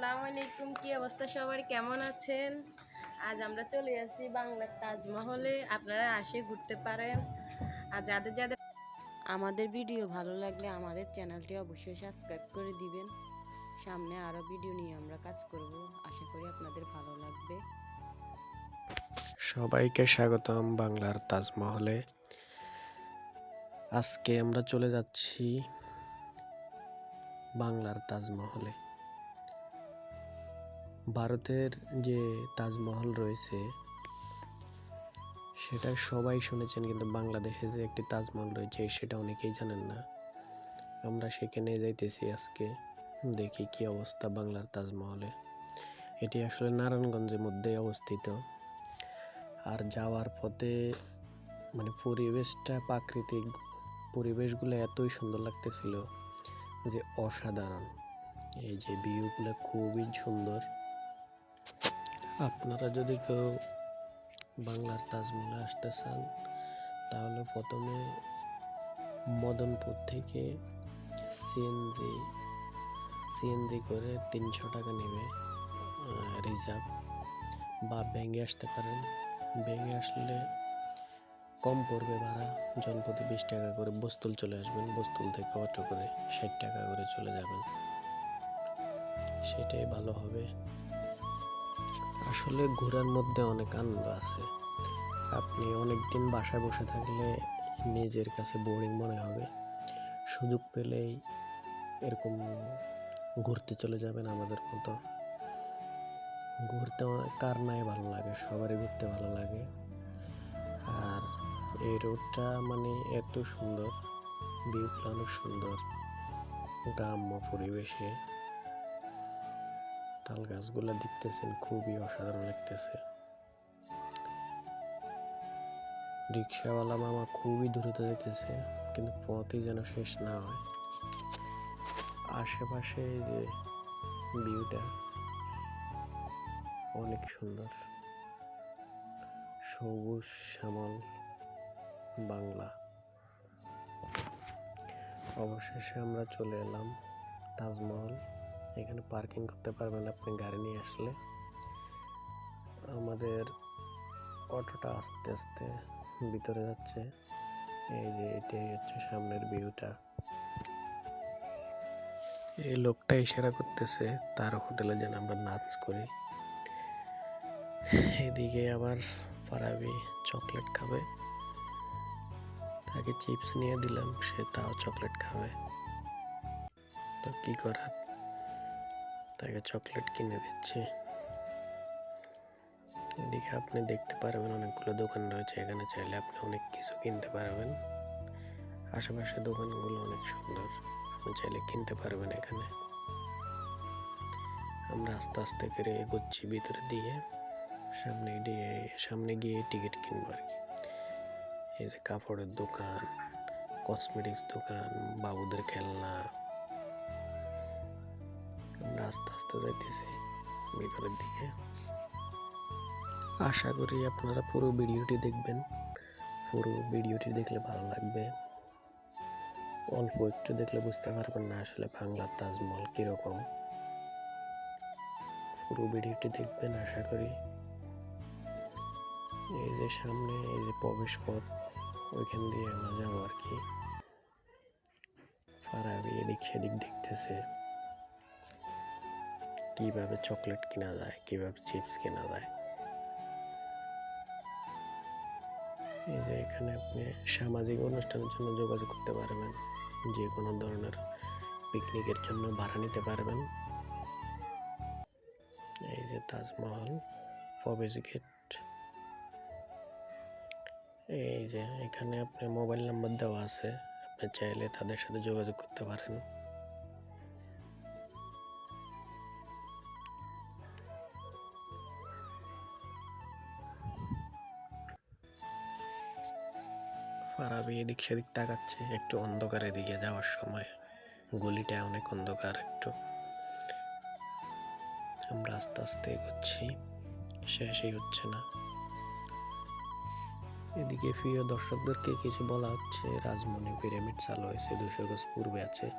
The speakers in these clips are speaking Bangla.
আসসালামু আলাইকুম, কি অবস্থা সবার? কেমন আছেন? আজ আমরা চলে আসি বাংলার তাজমহলে। আপনারা আসে ঘুরতে পারেন। আর যাদের যাদের আমাদের ভিডিও ভালো লাগলে আমাদের চ্যানেলটি অবশ্যই সাবস্ক্রাইব করে দিবেন। সামনে আরও ভিডিও নিয়ে আমরা কাজ করব। আশা করি আপনাদের ভালো লাগবে। সবাইকে স্বাগতম বাংলার তাজমহলে। আজকে আমরা চলে যাচ্ছি বাংলার তাজমহলে। ভারতের যে তাজমহল রয়েছে, সেটা সবাই শুনেছেন কিন্তু বাংলাদেশে যে একটি তাজমহল রয়েছে, সেটা অনেকেই জানেন না। আমরা সেখানে যাইতেছি আজকে, দেখি কি অবস্থা বাংলার তাজমহলে। এটি আসলে নারায়ণগঞ্জের মধ্যে অবস্থিত। আর যাওয়ার পথে মানে পরিবেশটা, প্রাকৃতিক পরিবেশগুলো এতই সুন্দর লাগতেছিল যে অসাধারণ। এই যে ভিউগুলো খুবই সুন্দর। আপনারা যদি কেউ বাংলার তাজমহলে আসতে চান, তাহলে প্রথমে মদনপুর থেকে সিএনজি সিএনজি করে তিনশো টাকা নেবে রিজার্ভ। বা ব্যাঙ্গে আসতে পারেন। ব্যাঙ্গে আসলে কম পড়বে ভাড়া, জনপ্রতি বিশ টাকা করে। বস্তুল চলে আসবেন, বস্তুল থেকে অটো করে ষাট টাকা করে চলে যাবেন। সেটাই ভালো হবে। আসলে ঘোরার মধ্যে অনেক আনন্দ আছে। আপনি অনেক দিন বাসায় বসে থাকলে নিজের কাছে বোরিং মনে হবে। সুযোগ পেলেই এরকম ঘুরতে চলে যাবেন আমাদের মতো। ঘুরতে কার নাই ভালো লাগে, সবারই ঘুরতে ভালো লাগে। আর এই রোডটা মানে এত সুন্দর ভিউগুলো অনেক সুন্দর। গ্রাম্য পরিবেশে। তাল গাছগুলো দেখতেছেন, খুবই অসাধারণ লাগতেছে। রিক্সাওয়ালা মামা খুবই দ্রুত যেতেছে কিন্তু পথই যেন শেষ না হয়। আশেপাশে যে ভিউটা, অনেক সুন্দর। সবুজ শ্যামল বাংলা। অবশেষে আমরা চলে এলাম তাজমহল। এখানে পার্কিং করতে পারবেন আপনি গাড়ি নিয়ে আসলে। আমাদের অটোটা আস্তে আস্তে ভিতরে যাচ্ছে। এই যে এটাই হচ্ছে সামনের ভিউটা এই লোকটা ইশারা করতেছে, তার হোটেলে যেন আমরা নাচ করি। এদিকে আবার পারাবি চকলেট খাবে। তাকে চিপস নিয়ে দিলাম, সে তাও চকলেট খাবে। তো কি করার? তাকে চকলেট কিনে দিচ্ছি। এদিকে আপনি দেখতে পারবেন অনেকগুলো দোকান রয়েছে, এখানে চাইলে আপনি অনেক কিছু কিনতে পারবেন। আশেপাশে দোকানগুলো অনেক সুন্দর, আপনি চাইলে কিনতে পারবেন এখানে। আমরা আস্তে আস্তে করে এগোচ্ছি ভিতরে দিয়ে, সামনে দিয়ে, সামনে গিয়ে টিকিট কিনবো আর কি। এই যে কাপড়ের দোকান কসমেটিক্স দোকান, বাবুদের খেলনা আমরা আস্তে আস্তে যাইতেছি ভিতরের দিকে। আশা করি আপনারা পুরো ভিডিওটি দেখবেন। পুরো ভিডিওটি দেখলে ভালো লাগবে। অল্প একটু দেখলে বুঝতে পারবেন না আসলে বাংলার তাজমহল কীরকম। পুরো ভিডিওটি দেখবেন আশা করি। এই যে সামনে এই যে প্রবেশ পথ, ওইখান দিয়ে আমরা যাব আর কি। ফারাবি এদিক সেদিক দেখতেছে। কীভাবে চকলেট কেনা যায়, কীভাবে চিপস কেনা যায়। এই যে এখানে আপনি সামাজিক অনুষ্ঠানের জন্য যোগাযোগ করতে পারবেন, যে কোনো ধরনের পিকনিকের জন্য ভাড়া নিতে পারবেন। এই যে তাজমহল, প্রবেশ গেট। এই যে এখানে আপনার মোবাইল নাম্বার দেওয়া আছে, আপনি চাইলে তাদের সাথে যোগাযোগ করতে পারেন। ফারাবি এদিক সেদিক তাকাচ্ছে, একটু অন্ধকারের দিকে যাওয়ার সময়। গলিটা অনেক অন্ধকার একটু। আমরা আস্তে আস্তে এগোচ্ছি, শেষই হচ্ছে না। এদিকে প্রিয় দর্শকদেরকে কিছু বলা হচ্ছে, রাজমণি পিরামিড চালু হয়েছে দুশো গজ পূর্বে আছে।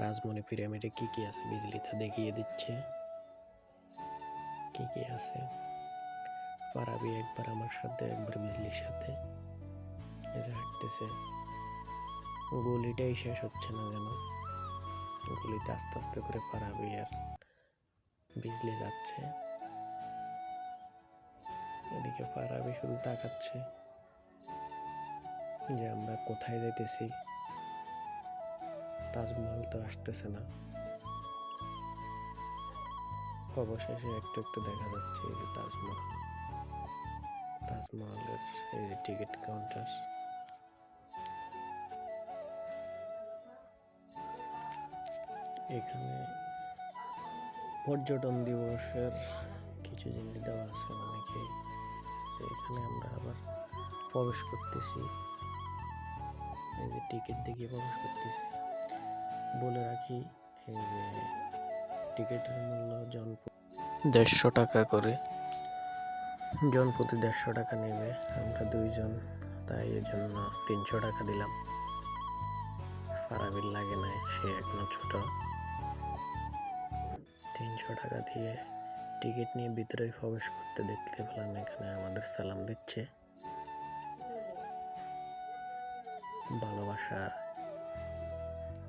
রাজমণি পিরামিডে কি কি আছে বিজলিতে দেখিয়ে দিচ্ছে। কি কি আছে? পারাবি একবার আমার সাথে, একবার বিজলির সাথে। এই যে হাঁটতেছে। গলিটাই শেষ হচ্ছে না যেন। গলিতে আস্তে আস্তে করে পারাবি আর বিজলি যাচ্ছে এদিকে পারাবি শুধু তাকাচ্ছে। যে আমরা কোথায় যাইতেছি? তাজমহল তো আসতেছে না। অবশেষে একটু একটু দেখা যাচ্ছে এই যে তাজমহল। তাজমহলের এই যে টিকিট কাউন্টার। এখানে পর্যটন দিবসের কিছু জিনিস দেওয়া আছে অনেকে। এখানে আমরা আবার প্রবেশ করতেছি। এই যে টিকিট দেখিয়ে প্রবেশ করতেছি। বলে রাখি, এই যে টিকিটের মূল্য জন দেড়শো টাকা করে। জন প্রতি দেড়শো টাকা নেবে। আমরা দুইজন, তাই এই জন্য তিনশো টাকা দিলাম। ফারাবিল লাগে না, সে এখনও ছোট। টাকা দিয়ে টিকিট নিয়ে ভিতরে প্রবেশ করতে দেখতে পেলাম, এখানে আমাদের সালাম দিচ্ছে। ভালোবাসা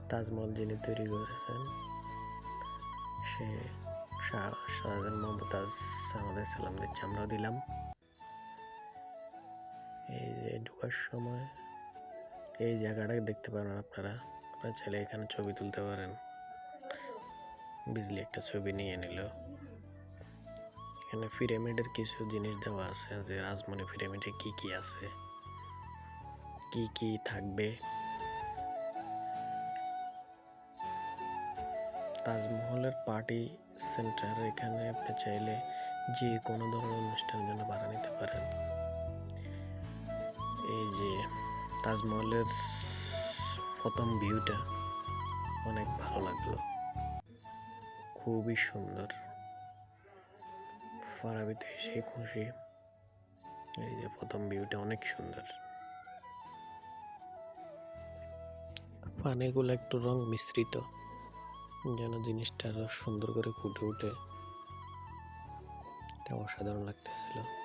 তাজমহল যিনি তৈরি করেছেন, সে শাহ শাহজাহান মমতাজ আমাদের সালাম দিচ্ছে, আমরাও দিলাম। এই যে ঢুকার সময়, এই জায়গাটা দেখতে পারেন আপনারা। আপনারা চাইলে এখানে ছবি তুলতে পারেন। বিজলি একটা ছবি নিয়ে নিল। এখানে পিরামিডের কিছু জিনিস দেওয়া আছে যে রাজমণি পিরামিডে কি কি আছে, কি কি থাকবে। তাজমহলের পার্টি সেন্টার, এখানে আপনি চাইলে যে কোনো ধরনের অনুষ্ঠানের জন্য ভাড়া নিতে পারেন। এই যে তাজমহলের প্রথম ভিউটা, অনেক ভালো লাগল। খুবই সুন্দর। ফারাবিতে এসে খুশি। এই যে প্রথম ভিউটা অনেক সুন্দর। পানিগুলো একটু রং মিশ্রিত, যেন জিনিসটা আরও সুন্দর করে ফুটে উঠে। এটা অসাধারণ লাগতেছিল।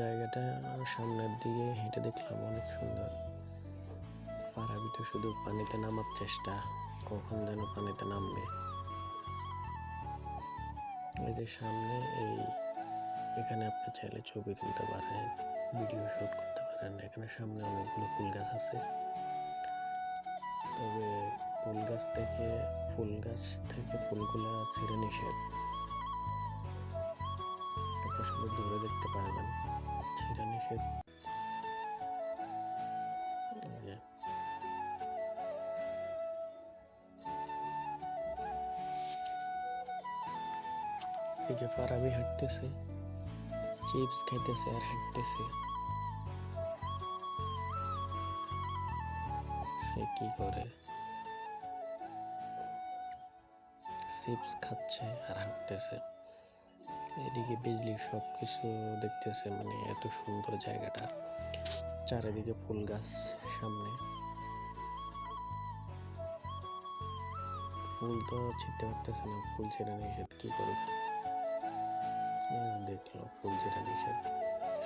জায়গাটা সামনের দিকে হেঁটে দেখলাম, অনেক সুন্দর। পাড়াবি তো শুধু পানিতে নামার চেষ্টা, কখন যেন পানিতে নামবে। যে সামনে এই, এখানে আপনি চাইলে ছবি তুলতে পারেন, ভিডিও শুট করতে পারেন, এখানে সামনে অনেকগুলো ফুল গাছ আছে। তবে ফুল গাছ থেকে, ফুল গাছ থেকে ফুলগুলো ছিঁড়ে নিষেধ। আপনি শুধু দূরে দেখতে পারবেন ছিঁড়ে নিষেধ এই যে। এই যে পারাবি হাঁটতেছে চিপস খাইতেছে আর হাঁটতেছে সে কি করে চিপস খাচ্ছে আর হাঁটতেছে এদিকে বিজলি সব কিছু দেখতেছে মানে এত সুন্দর জায়গাটা। চারিদিকে ফুল গাছ সামনে। ফুল তো ছিটতে পারতেছে না, ফুল ছেড়ে নিষেধ, কি করবে? দেখল, ফুল ছেড়ে নিষেধ।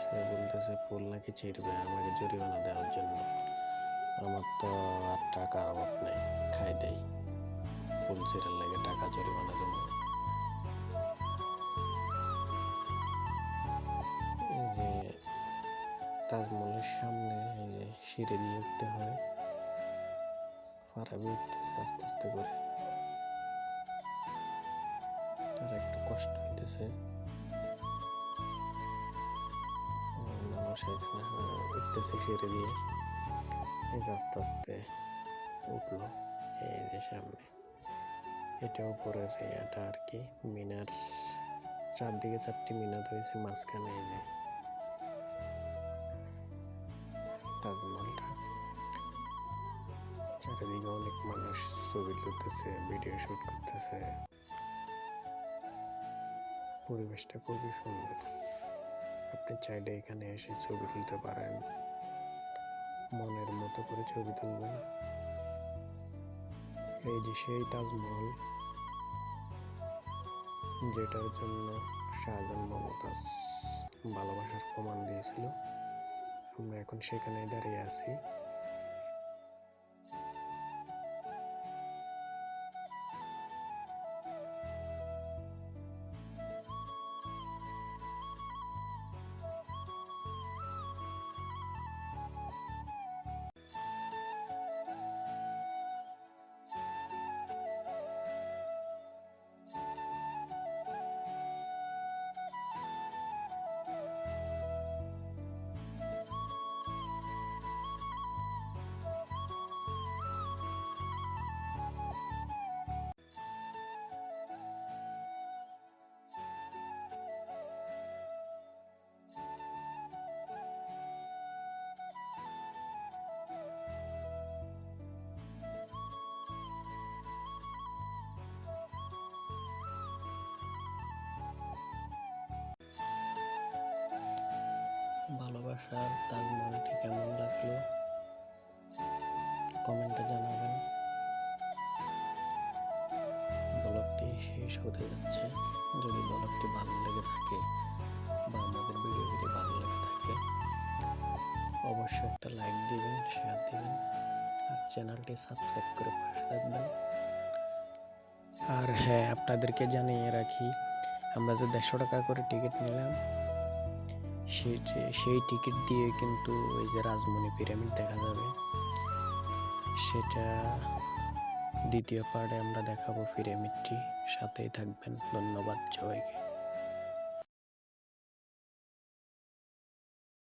সে বলতেছে, ফুল নাকি ছিঁড়বে, আমাকে জরিমানা দেওয়ার জন্য। আমার তো আর টাকার অভাব নেই, খাই দেই। ফুল ছিঁড়ার লাগে টাকা জরিমানা দেবো। তাজমহলের সামনে এই যে সিঁড়ি দিয়ে উঠতে হয়। পারাবি আস্তে আস্তে করে। তার একটু কষ্ট হইতেছে। উম, মানুষ এখানে আহ, উঠতেছে সিঁড়ি দিয়ে। এই যে আস্তে আস্তে উঠল এই যে সামনে। এটা উপরের এটা আর কি। মিনার চারদিকে চারটি মিনার রয়েছে মাঝখানে এই যে তাজমহলটা চারিদিকে অনেক মানুষ ছবি তুলতেছে ভিডিও শুট করতেছে। পরিবেশটা খুবই সুন্দর। আপনি চাইলে এখানে এসে ছবি তুলতে পারেন। মনের মতো করে ছবি তুলবেন। এই যে সেই তাজমহল, যেটার জন্য শাহজাহান মমতাজ ভালোবাসার প্রমাণ দিয়েছিল। আমরা এখন সেখানে দাঁড়িয়ে আছি। ভালোবাসার তাজমহলটি কেমন লাগল? কমেন্টে জানাবেন। ব্লগটি শেষ হতে যাচ্ছে। যদি ব্লগটি ভালো লেগে থাকে বা আমাদের ভিডিওগুলি ভালো লেগে থাকে, অবশ্যই একটা লাইক দিবেন, শেয়ার দিবেন, আর চ্যানেলটি সাবস্ক্রাইব করে পাশে থাকবেন। আর হ্যাঁ আপনাদেরকে জানিয়ে রাখি, আমরা যে দেড়শো টাকা করে টিকিট নিলাম সেই সেই টিকিট দিয়ে কিন্তু ওই যে রাজমণি পিরামিড দেখা যাবে। সেটা দ্বিতীয় পার্টে আমরা দেখাবো পিরামিডটি সাথেই থাকবেন। ধন্যবাদ সবাইকে।